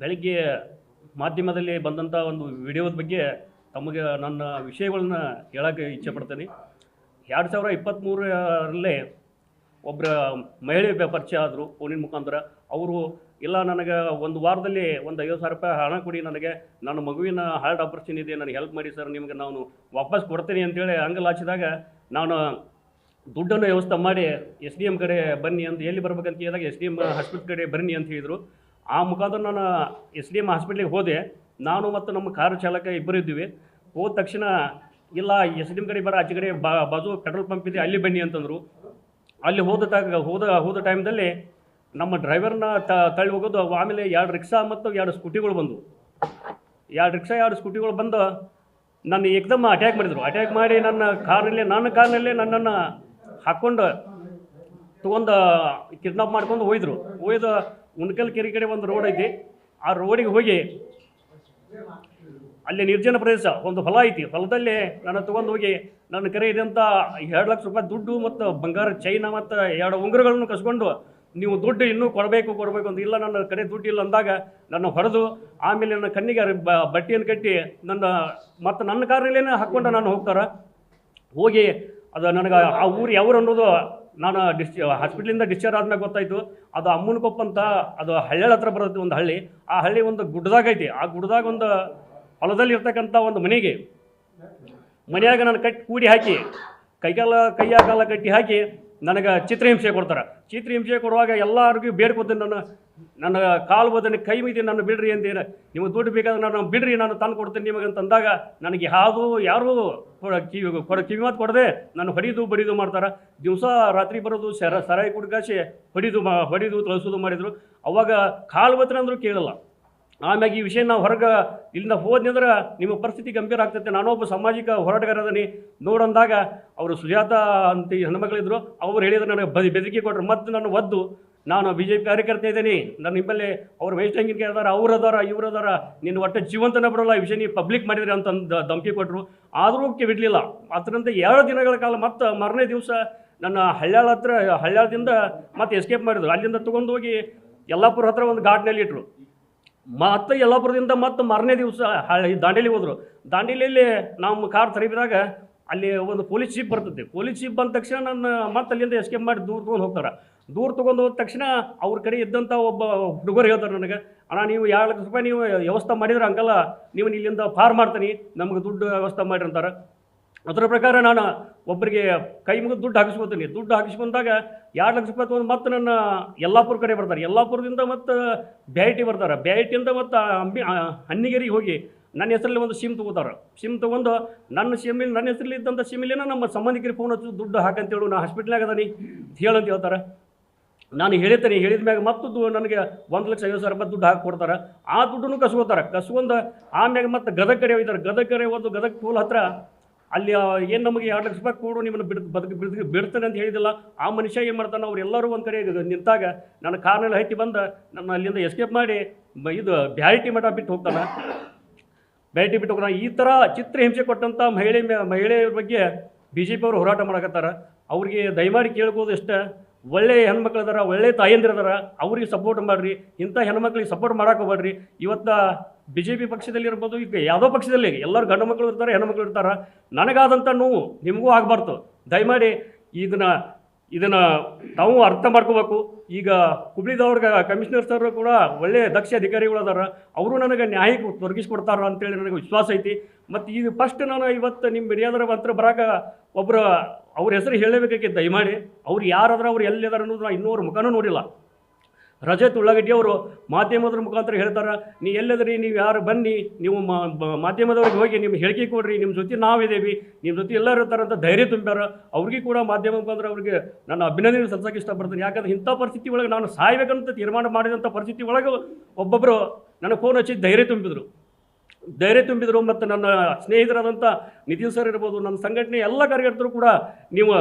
ಬೆಳಗ್ಗೆ ಮಾಧ್ಯಮದಲ್ಲಿ ಬಂದಂಥ ಒಂದು ವಿಡಿಯೋದ ಬಗ್ಗೆ ತಮಗೆ ನನ್ನ ವಿಷಯಗಳನ್ನ ಹೇಳೋಕ್ಕೆ ಇಚ್ಛೆ ಪಡ್ತೀನಿ. ಎರಡು ಸಾವಿರ ಇಪ್ಪತ್ತ್ಮೂರರಲ್ಲೇ ಒಬ್ಬರ ಮಹಿಳೆ ಪರಿಚಯ ಆದರು, ಫೋನಿನ ಮುಖಾಂತರ. ಅವರು, ಇಲ್ಲ, ನನಗೆ ಒಂದು ವಾರದಲ್ಲಿ ಒಂದು ಐವತ್ತು ಸಾವಿರ ರೂಪಾಯಿ ಹಣ ಕೊಡಿ, ನನಗೆ ನನ್ನ ಮಗುವಿನ ಹಾರ್ಟ್ ಆಪರೇಷನ್ ಇದೆ, ನನಗೆ ಹೆಲ್ಪ್ ಮಾಡಿ ಸರ್, ನಿಮಗೆ ನಾನು ವಾಪಸ್ ಕೊಡ್ತೀನಿ ಅಂತೇಳಿ ಅಂಗಲ್ ಹಾಚಿದಾಗ, ನಾನು ದುಡ್ಡನ್ನು ವ್ಯವಸ್ಥೆ ಮಾಡಿ ಎಸ್ ಡಿ ಎಂ ಕಡೆ ಬನ್ನಿ ಅಂತ, ಎಲ್ಲಿ ಬರ್ಬೇಕಂತ ಕೇಳಿದಾಗ ಎಸ್ ಡಿ ಎಂ ಹಾಸ್ಪಿಟ್ಲ್ ಕಡೆ ಬನ್ನಿ ಅಂತ ಹೇಳಿದರು. ಆ ಮುಖಾಂತರ ನಾನು ಎಸ್ ಡಿ ಎಂ ಹಾಸ್ಪಿಟ್ಲಿಗೆ ಹೋದೆ. ನಾನು ಮತ್ತು ನಮ್ಮ ಕಾರು ಚಾಲಕ ಇಬ್ಬರು ಇದ್ದೀವಿ. ಹೋದ ತಕ್ಷಣ, ಇಲ್ಲ, ಎಸ್ ಡಿ ಎಂ ಕಡೆ ಬರೋ ಆಚೆ ಕಡೆ ಬಾಜು ಪೆಟ್ರೋಲ್ ಪಂಪ್ ಇದೆ, ಅಲ್ಲಿ ಬನ್ನಿ ಅಂತಂದರು. ಅಲ್ಲಿ ಹೋದ ತಾಗ, ಹೋದ ಹೋದ ಟೈಮ್ದಲ್ಲಿ ನಮ್ಮ ಡ್ರೈವರ್ನ ತಳ್ಳಿ ಹೋಗೋದು, ಆಮೇಲೆ ಎರಡು ರಿಕ್ಷಾ ಮತ್ತು ಎರಡು ಸ್ಕೂಟಿಗಳು ಬಂದವು. ಎರಡು ರಿಕ್ಷಾ, ಎರಡು ಸ್ಕೂಟಿಗಳು ಬಂದು ನನ್ನ ಏಕದಮ್ ಅಟ್ಯಾಕ್ ಮಾಡಿದರು. ಅಟ್ಯಾಕ್ ಮಾಡಿ ನನ್ನ ಕಾರ್ನಲ್ಲೇ ನನ್ನ ಕಾರ್ನಲ್ಲೇ ನನ್ನನ್ನು ಹಾಕ್ಕೊಂಡು ತೊಗೊಂಡು ಕಿಡ್ನಾಪ್ ಮಾಡ್ಕೊಂಡು ಹೋಯ್ದರು. ಹೋಯ್ದು ಉಣ್ಕಲ್ ಕೆರೆ ಕಡೆ ಒಂದು ರೋಡ್ ಐತಿ. ಆ ರೋಡಿಗೆ ಹೋಗಿ ಅಲ್ಲಿ ನಿರ್ಜನ ಪ್ರದೇಶ, ಒಂದು ಹೊಲ ಐತಿ. ಹೊಲದಲ್ಲಿ ನಾನು ತೊಗೊಂಡು ಹೋಗಿ ನನ್ನ ಕರೆ ಇದೆ ಎರಡು ಲಕ್ಷ ರೂಪಾಯಿ ದುಡ್ಡು ಮತ್ತು ಬಂಗಾರ ಚೈನ ಮತ್ತು ಎರಡು ಉಂಗುರಗಳನ್ನು ಕಸ್ಕೊಂಡು ನೀವು ದುಡ್ಡು ಇನ್ನೂ ಕೊಡಬೇಕು ಕೊಡಬೇಕು ಅಂತ ಇಲ್ಲ, ನನ್ನ ಕಡೆ ದುಡ್ಡು ಇಲ್ಲ ಅಂದಾಗ ನನ್ನ ಹೊಡೆದು ಆಮೇಲೆ ನನ್ನ ಕಣ್ಣಿಗೆ ಬಟ್ಟೆಯನ್ನು ಕಟ್ಟಿ ನನ್ನ ಮತ್ತು ನನ್ನ ಕಾರಿನಲ್ಲೇ ಹಾಕ್ಕೊಂಡು ನಾನು ಹೋಗ್ತಾರೆ. ಹೋಗಿ ಅದು ನನಗೆ ಆ ಊರು ಯಾವ್ರು ಅನ್ನೋದು ನಾನು ಡಿಸ್ ಹಾಸ್ಪಿಟ್ಲಿಂದ ಡಿಸ್ಚಾರ್ಜ್ ಆದ್ಮೇಲೆ ಗೊತ್ತಾಯಿತು, ಅದು ಅಮ್ಮನಕೊಪ್ಪ ಅಂತ, ಅದು ಹಳ್ಳಿ ಹತ್ರ ಬರುತ್ತೆ ಒಂದು ಹಳ್ಳಿ. ಆ ಹಳ್ಳಿ ಒಂದು ಗುಡ್ಡದಾಗ ಐತಿ. ಆ ಗುಡ್ಡದಾಗ ಒಂದು ಹೊಲದಲ್ಲಿ ಇರ್ತಕ್ಕಂಥ ಒಂದು ಮನೆಗೆ, ಮನೆಯಾಗ ನಾನು ಕಟ್ಟಿ ಕೂಡಿ ಹಾಕಿ ಕೈಕಾಲ ಕೈಯ ಕಾಲ ಕಟ್ಟಿ ಹಾಕಿ ನನಗೆ ಚಿತ್ರಹಿಂಸೆ ಕೊಡ್ತಾರೆ. ಚಿತ್ರಹಿಂಸೆ ಕೊಡುವಾಗ ಎಲ್ಲರಿಗೂ ಬೇಡ್ಕೊತೀನಿ ನಾನು. ನನ್ನ ಕಾಲು ಬದನೆ ಕೈ ಮೀದಿ ನನ್ನ ಬಿಡ್ರಿ ಅಂತೇನು ನಿಮಗೆ ದುಡ್ಡು ಬೇಕಾದ್ರೆ ನಾನು ಬಿಡ್ರಿ ನಾನು ತಂದು ಕೊಡ್ತೇನೆ ನಿಮಗೆ ಅಂತಂದಾಗ ನನಗೆ ಯಾವುದು, ಯಾರು ಕಿವಿ, ಕೊಡ ಕಿವಿ ಮಾತು ಕೊಡದೆ ನಾನು ಹೊಡಿದು ಬಡಿದು ಮಾಡ್ತಾರೆ. ದಿವಸ ರಾತ್ರಿ ಬರೋದು ಸರ, ಸರಾಯಿ ಕುಡ್ಕಾಸಿ ಹೊಡಿದು ಮಾ, ಹೊಡಿದು ತಳಿಸೋದು ಮಾಡಿದರು. ಅವಾಗ ಕಾಲು ಬತ್ತನ ಅಂದರೂ ಕೇಳಲ್ಲ. ಆಮ್ಯಾಗ ಈ ವಿಷಯ ನಾವು ಹೊರಗೆ ಇಲ್ಲಿಂದ ಹೋದ್ನಂದ್ರೆ ನಿಮ್ಮ ಪರಿಸ್ಥಿತಿ ಗಂಭೀರ ಆಗ್ತೈತೆ. ನಾನೊಬ್ಬ ಸಾಮಾಜಿಕ ಹೋರಾಟಗಾರ ಅದನಿ. ನೋಡಂದಾಗ ಅವರು ಸುಜಾತ ಅಂತ ಹೆಣ್ಮಕ್ಳಿದ್ರು ಅವ್ರು ಹೇಳಿದ್ರು ನನಗೆ ಬದಿ ಬೆದರಿಕೆ ಕೊಟ್ಟರು ಮತ್ತು ನಾನು ಒದ್ದು ನಾನು ಬಿ ಜೆ ಪಿ ಕಾರ್ಯಕರ್ತ ಇದ್ದೀನಿ. ನನ್ನ ನಿಮ್ಮಲ್ಲಿ ಅವ್ರು ವೇಸ್ಟ್ ಹಂಗಿನ ಅದಾರ ಅವ್ರು ಅದಾರ, ಇವ್ರು ಅದಾರ. ನಿನ್ನ ಒಟ್ಟು ಜೀವಂತನ ಬಿಡೋಲ್ಲ, ಈ ವಿಷಯ ನೀವು ಪಬ್ಲಿಕ್ ಮಾಡಿದ್ರಿ ಅಂತ ಧಮಕಿ ಕೊಟ್ಟರು ಆದರೂ ಬಿಡಲಿಲ್ಲ. ಅದರಿಂದ ಎರಡು ದಿನಗಳ ಕಾಲ ಮತ್ತು ಮಾರನೇ ದಿವಸ ನನ್ನ ಹಳ್ಯಾಳ ಹತ್ರ, ಹಳ್ಯಾಳದಿಂದ ಮತ್ತೆ ಎಸ್ಕೇಪ್ ಮಾಡಿದ್ರು. ಅಲ್ಲಿಂದ ತೊಗೊಂಡು ಹೋಗಿ ಯಲ್ಲಾಪುರ ಹತ್ರ ಒಂದು ಘಾಟ್ನಲ್ಲಿ ಇಟ್ಟರು ಮತ್ತೆ ಯಲ್ಲಾಪುರದಿಂದ ಮತ್ತೆ ಮಾರನೇ ದಿವಸ ದಾಂಡೇಲಿ ಹೋದರು. ದಾಂಡೇಲಿಯಲ್ಲಿ ನಮ್ಮ ಕಾರ್ ತರಿಬಿದಾಗ ಅಲ್ಲಿ ಒಂದು ಪೊಲೀಸ್ ಜೀಪ್ ಬರ್ತದೆ. ಪೊಲೀಸ್ ಜೀಪ್ ಬಂದ ತಕ್ಷಣ ನನ್ನ ಮತ್ತೆ ಅಲ್ಲಿಂದ ಎಸ್ಕೇಪ್ ಮಾಡಿ ದೂರ ತೊಗೊಂಡು ಹೋಗ್ತಾರೆ. ದೂರ ತೊಗೊಂಡು ಹೋದ ತಕ್ಷಣ ಅವ್ರ ಕಡೆ ಇದ್ದಂಥ ಒಬ್ಬ ಹುಡುಗರು ಹೇಳ್ತಾರೆ ನನಗೆ, ಅಣ್ಣ, ನೀವು ಎರಡು ಲಕ್ಷ ರೂಪಾಯಿ ನೀವು ವ್ಯವಸ್ಥೆ ಮಾಡಿದ್ರೆ ಹಂಗಲ್ಲ, ನೀವು ಇಲ್ಲಿಂದ ಪಾರ್ ಮಾಡ್ತೀನಿ, ನಮಗೆ ದುಡ್ಡು ವ್ಯವಸ್ಥೆ ಮಾಡಿರಿ ಅಂತಾರೆ. ಅದರ ಪ್ರಕಾರ ನಾನು ಒಬ್ಬರಿಗೆ ಕೈ ಮುಗಿದು ದುಡ್ಡು ಹಾಕಿಸ್ಕೊತೀನಿ. ದುಡ್ಡು ಹಾಕಿಸ್ಕೊಂಡಾಗ ಎರಡು ಲಕ್ಷ ರೂಪಾಯಿ ತೊಗೊಂಡು ಮತ್ತೆ ನನ್ನ ಯಲ್ಲಾಪುರ ಕಡೆ ಬರ್ತಾರೆ. ಯಲ್ಲಾಪುರದಿಂದ ಮತ್ತು ಬ್ಯಾಟಿ ಬರ್ತಾರೆ. ಬ್ಯಾಟಿಯಿಂದ ಮತ್ತು ಅಂಬಿ ಹನ್ನಿಗೆರಿಗೆ ಹೋಗಿ ನನ್ನ ಹೆಸರಲ್ಲಿ ಒಂದು ಸಿಮ್ ತೊಗೋತಾರೆ. ಸಿಮ್ ತೊಗೊಂಡು ನನ್ನ ಸಿಮ್ಮಿಲ್, ನನ್ನ ಹೆಸರಲ್ಲಿ ಇದ್ದಂಥ ಸಿಮ್ಮಿಲೇನ ನಮ್ಮ ಸಂಬಂಧಿಕರಿಗೆ ಫೋನ್ ಹಚ್ಚು, ದುಡ್ಡು ಹಾಕಂತೇಳು ನಾ ಹಾಸ್ಪಿಟ್ಲಾಗ ಅದನಿ ಹೇಳಂತ ಹೇಳ್ತಾರೆ. ನಾನು ಹೇಳಿರ್ತೇನೆ ಹೇಳಿದ ಮ್ಯಾಗ ಮತ್ತು ನನಗೆ ಒಂದು ಲಕ್ಷ ಐವತ್ತು ಸಾವಿರ ರೂಪಾಯಿ ದುಡ್ಡು ಹಾಕಿ ಕೊಡ್ತಾರೆ. ಆ ದುಡ್ಡನ್ನು ಕಸ್ಕೊತಾರೆ. ಕಸ್ಕೊಂಡು ಆಮ್ಯಾಗ ಮತ್ತೆ ಗದಗ ಕಡೆ ಹೋಯ್ತಾರೆ ಗದಗ ಕಡೆ ಒಂದು ಗದಗ ಟೂಲ್ ಹತ್ರ ಅಲ್ಲಿ ಏನು ನಮಗೆ ಎರಡು ಲಕ್ಷ ರೂಪಾಯಿ ಕೊಡು, ನಿಮ್ಮನ್ನು ಬಿಡ್, ಬದುಕು ಬಿಡ್ ಬಿಡ್ತಾನೆ ಅಂತ ಹೇಳಿದಿಲ್ಲ ಆ ಮನುಷ್ಯ ಏನು ಮಾಡ್ತಾನೆ ಅವರೆಲ್ಲರೂ ಒಂದು ಕಡೆ ನಿಂತಾಗ ನನ್ನ ಕಾರ್ನಲ್ಲಿ ಹತ್ತಿ ಬಂದು, ನನ್ನ ಅಲ್ಲಿಂದ ಎಸ್ಕೇಪ್ ಮಾಡಿ ಇದು ಬ್ಯಾರಿಟಿ ಮಠ ಬಿಟ್ಟು ಹೋಗ್ತಾನೆ. ಬ್ಯಾರಿಟಿ ಬಿಟ್ಟು ಹೋಗ್ತಾನೆ. ಈ ಥರ ಚಿತ್ರಹಿಂಸೆ ಕೊಟ್ಟಂಥ ಮಹಿಳೆ ಮಹಿಳೆಯ ಮಹಿಳೆಯರ ಬಗ್ಗೆ ಬಿ ಜೆ ಪಿ ಅವರು ಹೋರಾಟ ಮಾಡಕತ್ತಾರ. ಅವ್ರಿಗೆ ದಯಮಾಡಿ ಕೇಳ್ಬೋದು ಇಷ್ಟೇ ಒಳ್ಳೆ ಹೆಣ್ಮಕ್ಳು ಅದಾರ, ಒಳ್ಳೆ ತಾಯಂದಿರು ಅದಾರ, ಅವ್ರಿಗೆ ಸಪೋರ್ಟ್ ಮಾಡಿರಿ. ಇಂಥ ಹೆಣ್ಮಕ್ಳಿಗೆ ಸಪೋರ್ಟ್ ಮಾಡಕ್ಕೆ ಹೋಗ್ಬೇಡ್ರಿ. ಇವತ್ತು ಬಿ ಜೆ ಪಿ ಪಕ್ಷದಲ್ಲಿ ಇರ್ಬೋದು, ಈಗ ಯಾವುದೋ ಪಕ್ಷದಲ್ಲಿ ಎಲ್ಲರೂ ಗಂಡು ಮಕ್ಕಳು ಇರ್ತಾರೆ ಹೆಣ್ಮಕ್ಳು ಇರ್ತಾರೆ. ನನಗಾದಂಥ ನೋವು ನಿಮಗೂ ಆಗಬಾರ್ದು. ದಯಮಾಡಿ ಇದನ್ನು ಇದನ್ನು ತಾವು ಅರ್ಥ ಮಾಡ್ಕೋಬೇಕು. ಈಗ ಹುಬ್ಳಿದವ್ರಿಗೆ ಕಮಿಷನರ್ ಸರ್ ಕೂಡ ಒಳ್ಳೆಯ ದಕ್ಷ ಅಧಿಕಾರಿಗಳು ಅದಾರ. ಅವರು ನನಗೆ ನ್ಯಾಯಕ್ಕೆ ತೊಡಗಿಸ್ಕೊಡ್ತಾರ ಅಂತೇಳಿ ನನಗೆ ವಿಶ್ವಾಸ ಐತಿ. ಮತ್ತು ಈಗ ಫಸ್ಟ್ ನಾನು ಇವತ್ತು ನಿಮ್ಮ ಬಿರಿಯಾದ್ರ ಹತ್ರ ಬರಾಕ ಒಬ್ಬರು ಅವ್ರ ಹೆಸರು ಹೇಳಬೇಕಾಗಿತ್ತು ದಯಮಾಡಿ ಅವ್ರು ಯಾರಾದ್ರೆ ಅವ್ರು ಎಲ್ಲಿದ್ದಾರೆ ಅನ್ನೋದು ನಾನು ಇನ್ನೂ ಅವ್ರ ಮುಖನೂ ನೋಡಿಲ್ಲ. ರಜತ್ ಉಳ್ಳಾಗಡ್ಡಿ ಅವರು ಮಾಧ್ಯಮದ ಮುಖಾಂತರ ಹೇಳ್ತಾರೆ, ನೀ ಎಲ್ಲದ್ರಿ? ನೀವು ಯಾರು? ಬನ್ನಿ. ನೀವು ಮಾಧ್ಯಮದವ್ರಿಗೆ ಹೋಗಿ ನಿಮ್ಮ ಹೇಳಿಕೆ ಕೊಡ್ರಿ. ನಿಮ್ಮ ಜೊತೆ ನಾವಿದ್ದೀವಿ. ನಿಮ್ಮ ಜೊತೆ ಎಲ್ಲರೂ ಇರ್ತಾರಂತ ಧೈರ್ಯ ತುಂಬ್ಯಾರ. ಅವ್ರಿಗೆ ಕೂಡ ಮಾಧ್ಯಮ ಮುಖಾಂತರ ಅವ್ರಿಗೆ ನನ್ನ ಅಭಿನಂದನೆ ಸಲ್ಸಕ್ಕೆ ಇಷ್ಟಪಡ್ತೀನಿ. ಯಾಕಂದ್ರೆ ಇಂಥ ಪರಿಸ್ಥಿತಿ ಒಳಗೆ ನಾನು ಸಾಯ್ಬೇಕಂತ ತೀರ್ಮಾನ ಮಾಡಿದಂಥ ಪರಿಸ್ಥಿತಿ ಒಳಗೆ ಒಬ್ಬೊಬ್ಬರು ನನಗೆ ಫೋನ್ ಹಚ್ಚಿ ಧೈರ್ಯ ತುಂಬಿದ್ರು. ಧೈರ್ಯ ತುಂಬಿದರು ಮತ್ತು ನನ್ನ ಸ್ನೇಹಿತರಾದಂಥ ನಿತಿನ್ ಸರ್ ಇರ್ಬೋದು, ನನ್ನ ಸಂಘಟನೆ ಎಲ್ಲ ಕಾರ್ಯಕರ್ತರು ಕೂಡ ನೀವು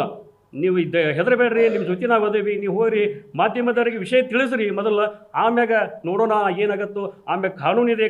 ನೀವು ಇದ್ದ ಹೆದರಬೇಡ್ರಿ, ನಿಮ್ಮ ಜೊತೆ ನಾವು ಅದೇವಿ ನೀವು ಹೋಗ್ರಿ, ಮಾಧ್ಯಮದವರಿಗೆ ವಿಷಯ ತಿಳಿಸ್ರಿ. ಮೊದಲು ಆಮ್ಯಾಗ ನೋಡೋಣ ಏನಾಗತ್ತೋ, ಆಮ್ಯಾಗ ಕಾನೂನಿದೆ